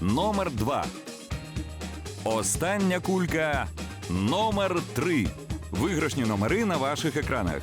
Номер 2. Остання кулька номер 3. Виграшні номери на ваших екранах.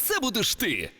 це будеш ти.